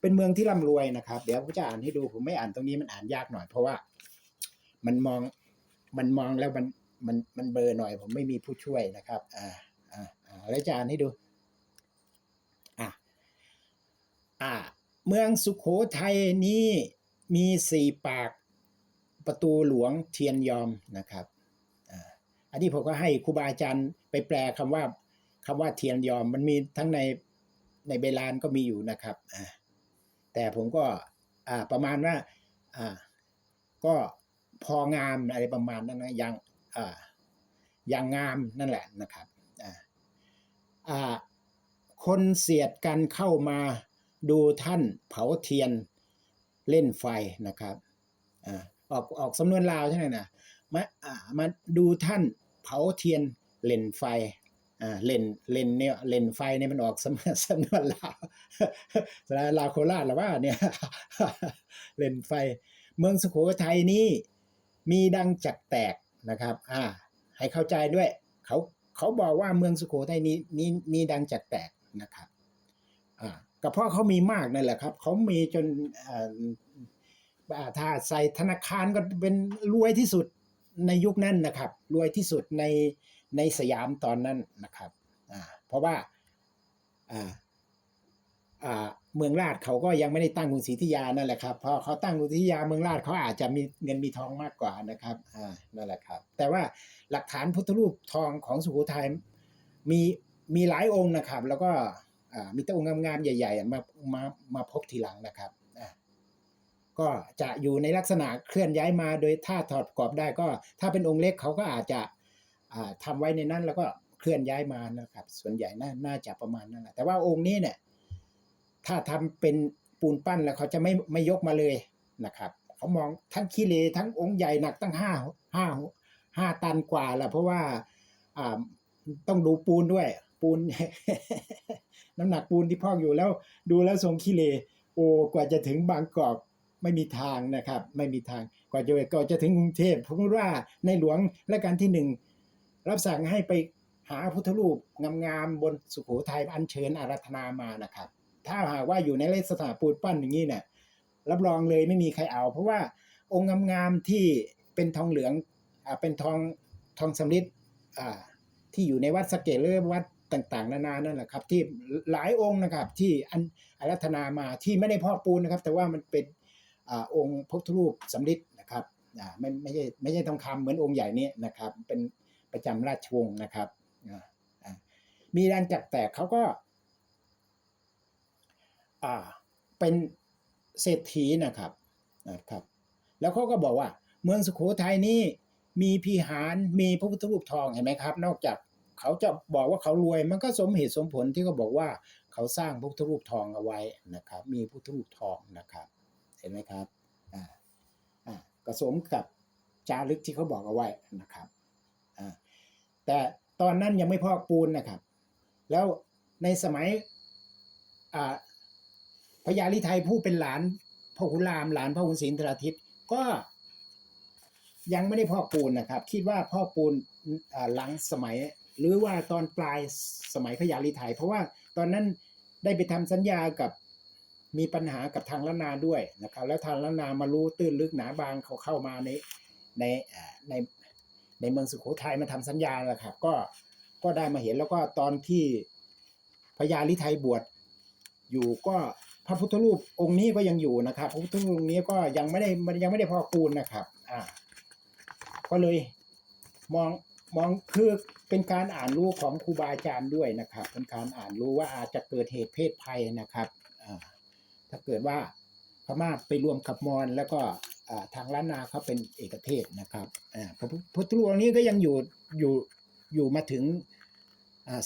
เป็นเมืองที่ร่ำรวยนะครับ เดี๋ยวผมจะอ่านให้ดูผมไม่อ่านตรงนี้มันอ่านยากหน่อย เพราะว่ามันมองมันมองแล้วมันมันมันเบลอหน่อย ผมไม่มีผู้ช่วยนะครับ อ่าอ่าอ่าแล้วจะอ่านให้ดู อะอ่า เมืองสุขโขทัยนี้มีสี่ปากประตูหลวงเทียนยอมนะครับอ่าอันนี้ผมก็ให้ครูบาอาจารย์ไปแปลคำว่าคำว่าเทียนยอมมันมีทั้งในในเบลานก็มีอยู่นะครับอ่า แต่ผมก็อ่าประมาณว่าอ่าก็พองามอะไรประมาณนั้นนะยังอ่ายังงามนั่นแหละนะครับอ่าอ่าคนเสียดกันเข้ามาดูท่านเผาเทียนเล่นไฟนะครับอ่าออกออกสำนวนลาวใช่ไหมนะมาอ่ามาดูท่านเผาเทียนเล่นไฟ เล่นเล่นเนี่ยเล่นไฟเนี่ยมันออกสำสำนวนลาวสำนวนลาวโคราชหรือว่าเนี่ยเล่นไฟ เมืองสุโขทัยนี้มีดังจักแตกนะครับอ่าให้เข้าใจด้วยเขาเขาบอกว่าเมืองสุโขทัยนี้มีมีดังจักแตกนะครับอ่าก็เพราะเขามีมากนั่นแหละครับเขามีจนอ่าอ่าถ้าใส่ธนาคารก็เป็นรวยที่สุดในยุคนั้นนะครับ รวยที่สุดใน ในสยามตอนนั้นนะครับอ่าเพราะว่าอ่าอ่าเมืองราชเขาก็ยังไม่ได้ตั้งกรุงศรีอยุธยานั่นแหละครับพอเขาตั้งกรุงศรีอยุธยาเมืองราชเขาอาจจะมีเงินมีทองมากกว่านะครับอ่านั่นแหละครับ แต่ว่าหลักฐานพุทธรูปทองของสุโขทัยมีมีหลายองค์นะครับ แล้วก็อ่ามีแต่องค์งามๆใหญ่ๆมามามาพบทีหลังนะครับอ่าก็จะอยู่ในลักษณะเคลื่อนย้ายมาโดยถ้าถอดกรอบได้ก็ ถ้าเป็นองค์เล็กเขาก็อาจจะ อ่าทำไว้ในนั้นแล้วก็เคลื่อนย้ายมานะครับ ส่วนใหญ่น่านาจะประมาณนั้นแหละแต่ว่าองค์นี้เนี่ยถ้าทำเป็นปูนปั้นแล้วเขาจะไม่ไม่ยกมาเลยนะครับเขามองทั้งขี้เลทั้งองค์ใหญ่หนักตั้งห้าห้าห้าตันกว่าแหละเพราะว่าต้องดูปูนด้วย ปูน น้ำหนักปูนที่พอกอยู่แล้ว ดูแล้วทรงขี้เลโอ้กว่าจะถึงบางกอกไม่มีทางนะครับ ไม่มีทางกว่าจะก่อจะถึงกรุงเทพผมว่าในหลวงและการที่หนึ่ง รับสั่งให้ไปหาพุทธรูปงามๆบนสุโขทัยอัญเชิญอาราธนามานะครับ ถ้าหากว่าอยู่ในเลักษณะปูนปั้นอย่างนี้เนี่ยรับรองเลยไม่มีใครเอา เพราะว่าองค์งามๆที่เป็นทองเหลืองอ่าเป็นทองทองสำริดอ่าที่อยู่ในวัดสเกตหรือวัดต่างๆ นานานั่นแหละครับ ที่หลายองค์นะครับที่อันอารัธนามาที่ไม่ได้พอกปูนนะครับ แต่ว่ามันเป็นอ่าองค์พุทธรูปสำริดนะครับอ่าไม่ไม่ใช่ไม่ใช่ทองคำเหมือนองค์ใหญ่นี้นะครับเป็น ประจำราชวงศ์นะครับอ่าอ่ามีแรงจักแตกเขาก็อ่าเป็นเศรษฐีนะครับนะครับ แล้วเขาก็บอกว่า เมืองสุโขทัยนี้มีพิหารมีพระพุทธรูปทองเห็นไหมครับ นอกจากเขาจะบอกว่าเขารวย มันก็สมเหตุสมผลที่เขาบอกว่าเขาสร้างพระพุทธรูปทองเอาไว้นะครับ มีพระพุทธรูปทองนะครับ เห็นไหมครับอ่าอ่าก็สมกับจารึกที่เขาบอกเอาไว้นะครับ แต่ตอนนั้นยังไม่พอกปูนนะครับ แล้วในสมัยพญาลิไทยผู้เป็นหลานพ่อขุรามหลานพ่อขุนศรีนทราทิตก็ยังไม่ได้พ่อปูนนะครับ คิดว่าพ่อปูนหลังสมัย หรือว่าตอนปลายสมัยพญาลิไทยเพราะว่าตอนนั้นได้ไปทำสัญญากับมีปัญหากับทางล้านาด้วยนะครับ แล้วทางล้านามารู้ตื้นลึกหนาบางเขาเข้ามาในในใน ในเมืองสุโขทัยมาทำสัญญาแหละครับก็ก็ได้มาเห็นแล้วก็ตอนที่พญาลิไทยบวชอยู่ก็พระพุทธรูปองค์นี้ก็ยังอยู่นะครับพระพุทธรูปองค์นี้ก็ยังไม่ได้ยังไม่ได้พอกปูนนะครับอ่าก็เลยมองมองคือเป็นการอ่านรู้ของครูบาอาจารย์ด้วยนะครับ เป็นการอ่านรู้ว่าอาจจะเกิดเหตุเพศภัยนะครับอ่าถ้าเกิดว่า พม่าไปรวมกับมอญแล้วก็ทางล้านนาเขาเป็นเอกเทศนะครับอ่าพระพุทธรูปองค์นี้ก็ยังอยู่อยู่อยู่มาถึง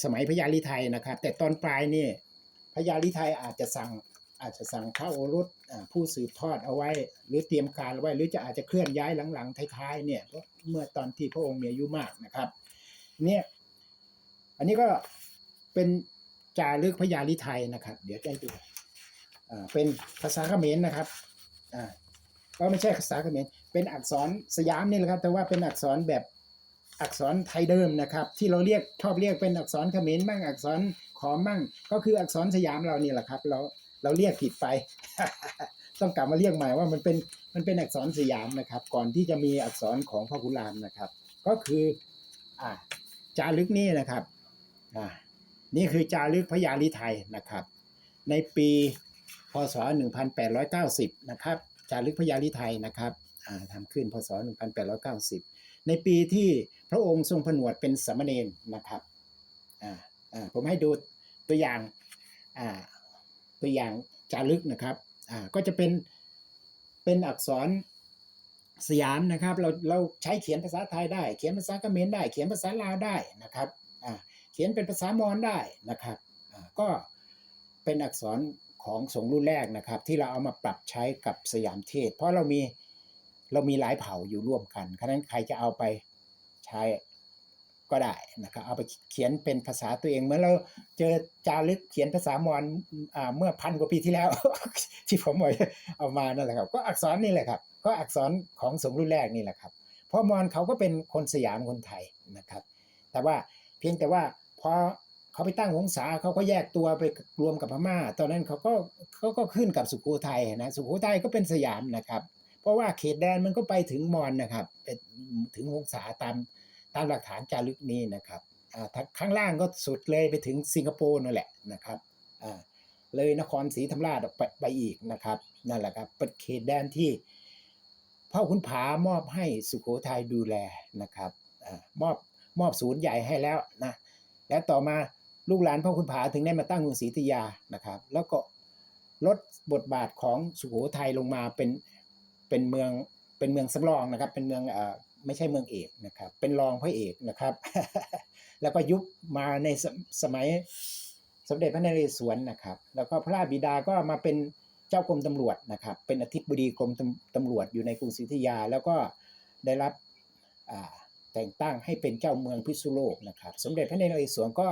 สมัยพญาลิไทยนะครับ แต่ตอนปลายนี่พญาลิไทยอาจจะสั่งอาจจะสั่งพระโอรสผู้สืบทอดเอาไว้ หรือเตรียมการเอาไว้ หรือจะอาจจะเคลื่อนย้ายหลังๆท้ายๆเนี่ยเมื่อตอนที่พระองค์มีอายุมากนะครับเนี่ยอันนี้ก็เป็นจารึกพญาลิไทยนะครับ เดี๋ยวให้ดู เป็นภาษาเขมรนะครับก็ไม่ใช่ภาษาเขมรเป็นอักษรสยามนี่แหละครับ แต่ว่าเป็นอักษรแบบอักษรไทยเดิมนะครับ ที่เราเรียกชอบเรียกเป็นอักษรเขมรบ้างอักษรขอมบ้างก็คืออักษรสยามเรานี่แหละครับ เราเราเรียกผิดไป ต้องกลับมาเรียกใหม่ว่ามันเป็นมันเป็นอักษรสยามนะครับ ก่อนที่จะมีอักษรของพ่อขุนรามนะครับ ก็คืออ่าจารึกนี่นะครับอ่านี่คือจารึกพระยาลิไทยนะครับ ในปี พศ 1890 นะครับจารึกพระยาลิไทยนะครับทำขึ้นพศ 1890 ในปีที่พระองค์ทรงผนวดเป็นสามเณรนะครับผมให้ดูตัวอย่างตัวอย่างจารึกนะครับก็จะเป็นเป็นอักษรสยามนะครับเราเราใช้เขียนภาษาไทยได้ เขียนภาษาเขมรได้ เขียนภาษาลาวได้นะครับเขียนเป็นภาษามอญได้นะครับก็เป็นอักษร ของสงรุ่นแรกนะครับ ที่เราเอามาปรับใช้กับสยามเทศ เพราะเรามีเรามีหลายเผ่าอยู่ร่วมกันฉะนั้นใครจะเอาไปใช้ก็ได้นะครับเอาไปเขียนเป็นภาษาตัวเองเหมื่อนเราเจอจารึกเขียนภาษามอญอ่าเมื่อพันกว่าปีที่แล้ว ที่ผมเอามานั่นแหละครับ ก็อักษรนี่แหละครับ ก็อักษรของสงรุ่นแรกนี่แหละครับเพราะมอญเขาก็เป็นคนสยามคนไทยนะครับ แต่ว่าเพียงแต่ว่าพอ เขาไปตั้งวงศาเขาก็แยกตัวไปรวมกับพม่า ตอนนั้นเขาก็เขาก็ขึ้นกับสุโขทัยนะ สุโขทัยก็เป็นสยามนะครับ เพราะว่าเขตแดนมันก็ไปถึงมอญนะครับเป็นถึงวงศาตามตามหลักฐานจารึกนี้นะครับอ่าข้างล่างก็สุดเลยไปถึงสิงคโปร์นั่นแหละนะครับอ่าเลยนครศรีธรรมราชไปไปอีกนะครับนั่นแหละครับเป็นเขตแดนที่พ่อขุนผามอบให้สุโขทัยดูแลนะครับอามอบมอบศูนย์ใหญ่ให้แล้วนะแล้วต่อมา ลูกหลานพ่อขุนผาถึงได้มาตั้งกรุงศรีอยุธยานะครับ แล้วก็ลดบทบาทของสุโขทัยลงมาเป็นเป็นเมืองเป็นเมืองสำรองนะครับ เป็นเมืองเอ่อไม่ใช่เมืองเอกนะครับ เป็นรองพระเอกนะครับ แล้วก็ยุบมาในสมสมัยสมเด็จพระนเรศวรนะครับ แล้วก็พระราชบิดาก็มาเป็นเจ้ากรมตำรวจนะครับ เป็นอธิบดีกรมตำตำรวจอยู่ในกรุงศรีอยุธยา แล้วก็ได้รับแต่งตั้งให้เป็นเจ้าเมืองพิษณุโลกนะครับ สมเด็จพระนเรศวรก็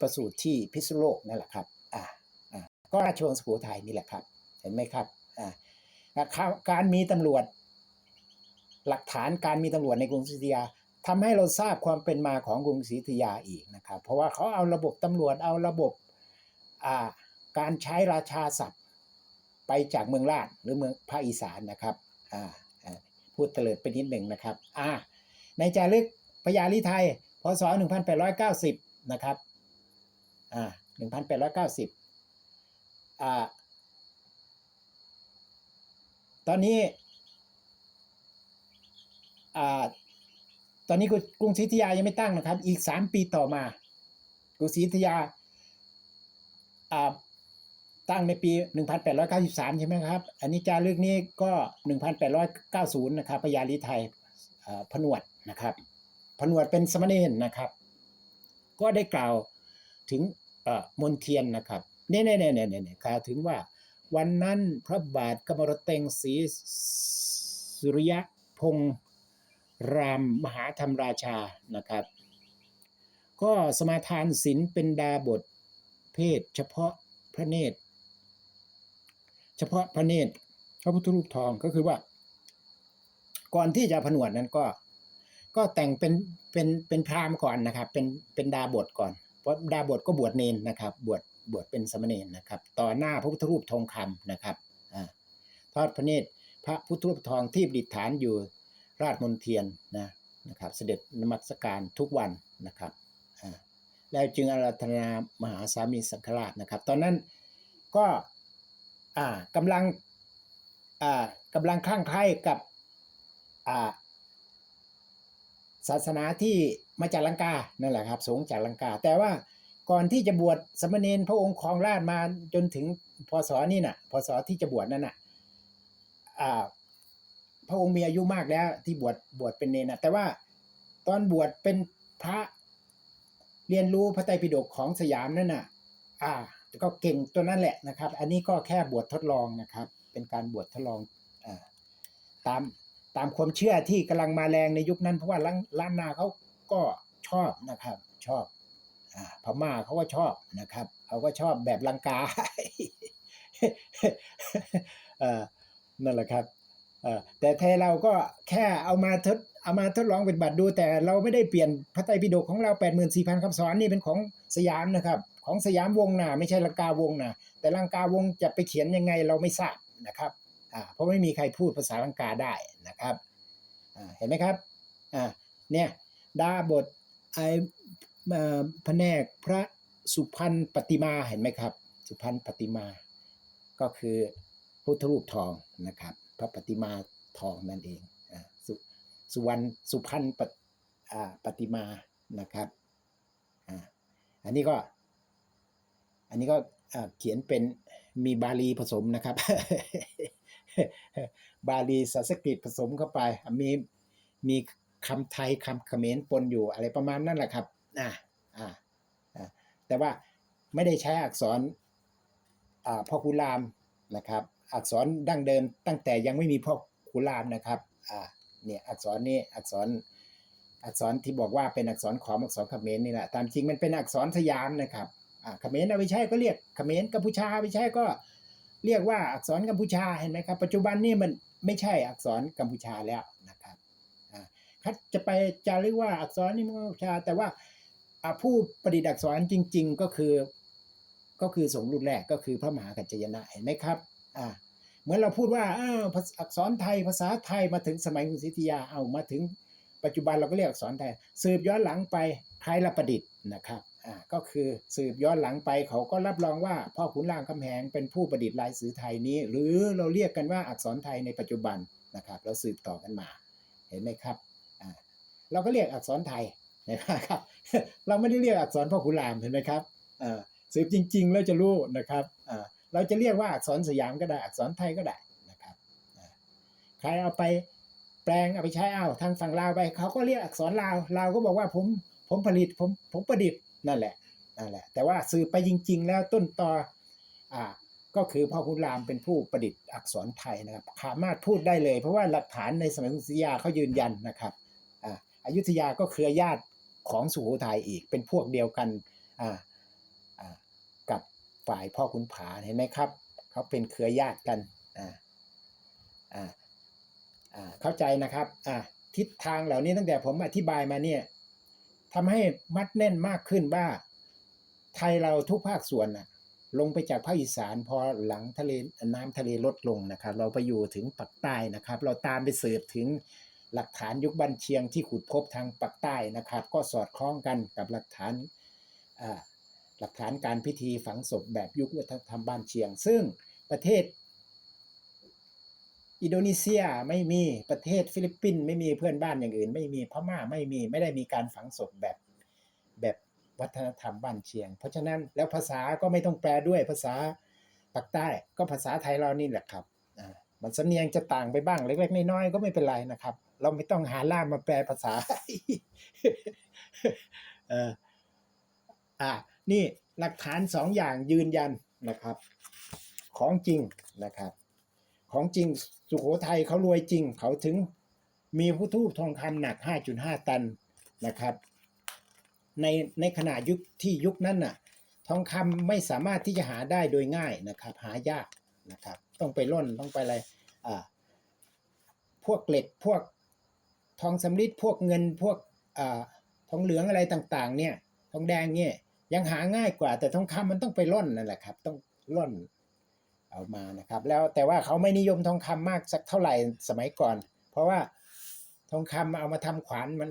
ประสูติที่พิษณุโลกนั่นแหละครับอ่าอ่าก็ราชวงศ์สุโขทัยนี่แหละครับ เห็นไหมครับอ่าการมีตำรวจ หลักฐานการมีตำรวจในกรุงศรีอยุธยาทำให้เราทราบความเป็นมาของกรุงศรีอยุธยาอีกนะครับ เพราะว่าเขาเอาระบบตำรวจเอาระบบอ่าการใช้ราชาศัพท์ไปจากเมืองราชหรือเมืองภาคอีสานนะครับอ่าพูดเตลิดไปนิดหนึ่งนะครับอ่าในจารึกพญาลิไทยพศ 1890 นะครับ อ่า1890อ่าตอนนี้อ่าตอนนี้กรุงศรีอยุธยายังไม่ตั้งนะครับ อีก3ปีต่อมากรุงศรีอยุธยาอ่าตั้งในปี 1893 ใช่ไหมครับ อันนี้จารึกนี้ก็ 1890 นะครับพญาลิไทยอ่าผนวดนะครับผนวดเป็นสมณเณรนะครับ ก็ได้กล่าว ถึงมนเทียนนะครับเนี่ยเนี่ยเนี่ยเนี่ยเนี่าวถึงว่า วันนั้นพระบาทกมรเตงศรีสุริยะพงษ์รามมหาธรรมราชานะครับ ก็สมาทานศีลเป็นดาบทเพศ เฉพาะพระเนตร เฉพาะพระเนตรพระพุทธรูปทองก็คือว่า ก่อนที่จะผนวดนั้นก็ ก็แต่งเป็นเป็นเป็นพราหมณ์ก่อนนะครับ เป็นเป็นดาบทก่อน ราะดาบทก็บวชเนนนะครับ บวชบวชเป็นสมณเณรนะครับ ต่อหน้าพระพุทธรูปทองคำนะครับอทอดพระเนตรพระพุทธรูปทองที่ประดิษฐานอยู่ราชมนเทียนนะนะครับ เสด็จนมัสการทุกวันนะครับแล้วจึงอาราธนามหาสามีสังฆราชนะครับ ตอนนั้นก็อ่ากำลังอ่ากำลังคลั่งไคล้กับอ่าศาสนาที่ มาจากลังกานั่นแหละครับ สงฆ์จากลังกา แต่ว่าก่อนที่จะบวชสมณเณรพระองค์ครองราชมาจนถึงพศนี่น่ะพศที่จะบวชนั่นน่ะอ่าพระองค์มีอายุมากแล้ว ที่บวชบวชเป็นเนนะแต่ว่าตอนบวชเป็นพระเรียนรู้พระไตรปิฎกของสยามนั่นน่ะ อ่า ก็เก่งตัวนั้นแหละนะครับ อันนี้ก็แค่บวชทดลองนะครับ เป็นการบวชทดลองอตามตามความเชื่อที่กำลังมาแรงในยุคนั้นเพราะว่าล้านนาเขา ก็ชอบนะครับชอบอพม่าเขาก็ชอบนะครับเขาก็ชอบแบบลังกาเอ่อนั่นแหละครับแต่ไทยเราก็แค่เอามาทดเอามาทดลองเป็นบัตรดู แต่เราไม่ได้เปลี่ยนพระไตรปิฎกของเรา 84,000คำสอนนี่เป็นของสยามนะครับ ของสยามวงนะไม่ใช่ลังกาวงนะแต่ลังกาวงจะไปเขียนยังไงเราไม่ทราบนะครับเพราะไม่มีใครพูดภาษาลังกาได้นะครับเห็นไหมครับเนี่ย ดาบทไอเอ่อแผนกพระสุพรรณปฏิมาเห็นไหมครับ สุพรรณปฏิมา ก็คือพุทธรูปทองนะครับ พระปฏิมาทองนั่นเองสุสุวรรณสุพรรณปปฏิมานะครับอันนี้ก็อันนี้ก็เขียนเป็นมีบาลีผสมนะครับ บาลีสันสกฤตผสมเข้าไปมีมี คำไทยคำเขมรปนอยู่อะไรประมาณนั้นแหละครับอ่าอ่าแต่ว่าไม่ได้ใช้อักษรอ่าพ่อคุรามนะครับ อักษรดั้งเดิมตั้งแต่ยังไม่มีพ่อคุรามนะครับอ่าเนี่ยอักษรนี้อักษรอักษรที่บอกว่าเป็นอักษรขอมอักษรเขมรนี่แหละตามจริงมันเป็นอักษรสยามนะครับอ่าเขมรเอาไปใช้ก็เรียกเขมรกัมพูชาไปใช้ก็เรียกว่าอักษรกัมพูชาเห็นไหมครับ ปัจจุบันนี่มันไม่ใช่อักษรกัมพูชาแล้ว ถ้าจะไปจะเรียกว่าอักษรนี่มันกัมพูชา แต่ว่าผู้ประดิษฐ์อักษรจริง ๆ ก็คือ ก็คือสงรุ่นแรกก็คือพระมหากัจจยนะเห็นไหมครับอ่าเหมือนเราพูดว่าอ้าวอักษรไทยภาษาไทยมาถึงสมัยกรุงศรีอยุธยาเอามาถึงปัจจุบันเราก็เรียกอักษรไทยสืบย้อนหลังไปใครละประดิษฐ์นะครับอ่าก็คือสืบย้อนหลังไปเขาก็รับรองว่าพ่อขุนรามคำแหงเป็นผู้ประดิษฐ์ลายสือไทยนี้ หรือเราเรียกกันว่าอักษรไทยในปัจจุบันนะครับเราสืบต่อกันมาเห็นไหมครับ เราก็เรียกอักษรไทยนะครับ เราไม่ได้เรียกอักษรพ่อขุนรามเห็นไหมครับอ่าสืบจริง ๆ แล้วจะรู้นะครับอ่าเราจะเรียกว่าอักษรสยามก็ได้อักษรไทยก็ได้นะครับใครเอาไปแปลงเอาไปใช้เอาทางฝั่งลาวไปเขาก็เรียกอักษรลาวลาวก็บอกว่าผมผมผลิตผมผมประดิษฐ์นั่นแหละนั่นแหละ แต่ว่าสืบไปจริง ๆ แล้วต้นตออ่าก็คือพ่อคุณรามเป็นผู้ประดิษฐ์อักษรไทยนะครับสามารถพูดได้เลย เพราะว่าหลักฐานในสมัยกรุงศรีอยุธยาเขายืนยันนะครับ อายุธยาก็เครือญาติของสุโขทัยอีกเป็นพวกเดียวกันกับฝ่ายพ่อคุณผาเห็นไหมครับ เขาเป็นเครือญาติกันเข้าใจนะครับทิศทางเหล่านี้ตั้งแต่ผมอธิบายมาเนี่ยทำให้มัดแน่นมากขึ้นว่าไทยเราทุกภาคส่วนนะลงไปจากภาคอีสานพอหลังทะเลน้ำทะเลลดลงนะครับ เราไปอยู่ถึงปักใต้นะครับ เราตามไปสืบถึง หลักฐานยุคบันเชียงที่ขุดพบทางปักใต้นะครับ ก็สอดคล้องกันกับหลักฐานหลักฐานการพิธีฝังศพแบบยุควัฒนธรรมบ้านเชียง ซึ่งประเทศอินโดนีเซียไม่มีประเทศฟิลิปปินส์ไม่มีเพื่อนบ้านอย่างอื่น ไม่มีพม่าไม่มีไม่ได้มีการฝังศพแบบแบบวัฒนธรรมบ้านเชียง เพราะฉะนั้นแล้วภาษาก็ไม่ต้องแปลด้วยภาษาปากใต้ก็ภาษาไทยเรานี่แหละครับอ่ามันสำเนียงจะต่างไปบ้างเล็ก ๆ น้อยๆก็ไม่เป็นไรนะครับ เราไม่ต้องหาล่ามมาแปลภาษาเอออ่านี่หลักฐานสองอย่างยืนยันนะครับ ของจริงนะครับ ของจริงสุโขทัยเขารวยจริง เขาถึงมีผู้ทูปทองคำหนัก 5.5 ตันนะครับ ในในขณะยุคที่ยุคนั้นน่ะทองคำไม่สามารถที่จะหาได้โดยง่ายนะครับ หายากนะครับ ต้องไปร่นต้องไปอะไรอ่าพวกเหล็กพวก ทองสำริดพวกเงินพวกอทองเหลืองอะไรต่างๆ เนี่ย ทองแดงเนี่ยยังหาง่ายกว่า แต่ทองคำมันต้องไปร่อนนั่นแหละครับ ต้องร่อนเอามานะครับ แล้วแต่ว่าเขาไม่นิยมทองคำมากสักเท่าไหร่สมัยก่อน เพราะว่าทองคำเอามาทำขวานมัน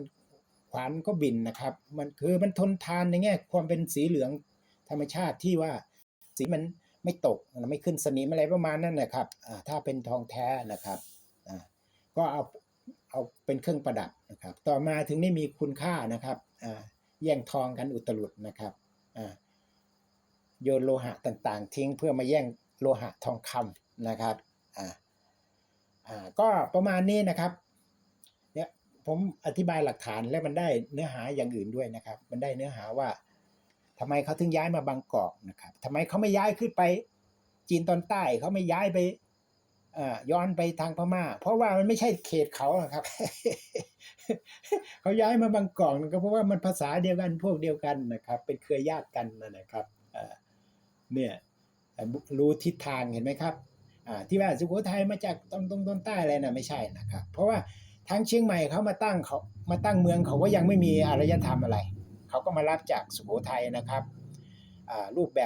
ขวานก็บินนะครับ มันคือมันทนทานในแง่ความเป็นสีเหลืองธรรมชาติที่ว่าสีมันไม่ตกไม่ขึ้นสนิมอะไรประมาณนั้นนะครับถ้าเป็นทองแท้นะครับก็เอา เอาเป็นเครื่องประดับนะครับ ต่อมาถึงได้มีคุณค่านะครับแย่งทองกันอุตลุดนะครับโยนโลหะต่างๆ ทิ้งเพื่อมาแย่งโลหะทองคำนะครับก็ประมาณนี้นะครับเนี่ยผมอธิบายหลักฐานและมันได้เนื้อหาอย่างอื่นด้วยนะครับ มันได้เนื้อหาว่าทำไมเขาถึงย้ายมาบางกอกนะครับทำไมเขาไม่ย้ายขึ้นไปจีนตอนใต้เขาไม่ย้ายไป ย้อนไปทางพม่า เพราะว่ามันไม่ใช่เขตเขาครับ เขาย้ายมาบางกอกก็เพราะว่ามันภาษาเดียวกันพวกเดียวกันนะครับ เป็นเครือญาติกันนะครับเนี่ยรู้ทิศทางเห็นไหมครับอ่าที่ว่าสุโขทัยมาจากตรงตรงตอนใต้อะไรนะไม่ใช่นะครับ เพราะว่าทางเชียงใหม่เขามาตั้งเขามาตั้งเมืองเขาก็ยังไม่มีอารยธรรมอะไร เขาก็มารับจากสุโขทัยนะครับอ่ารูปแบบ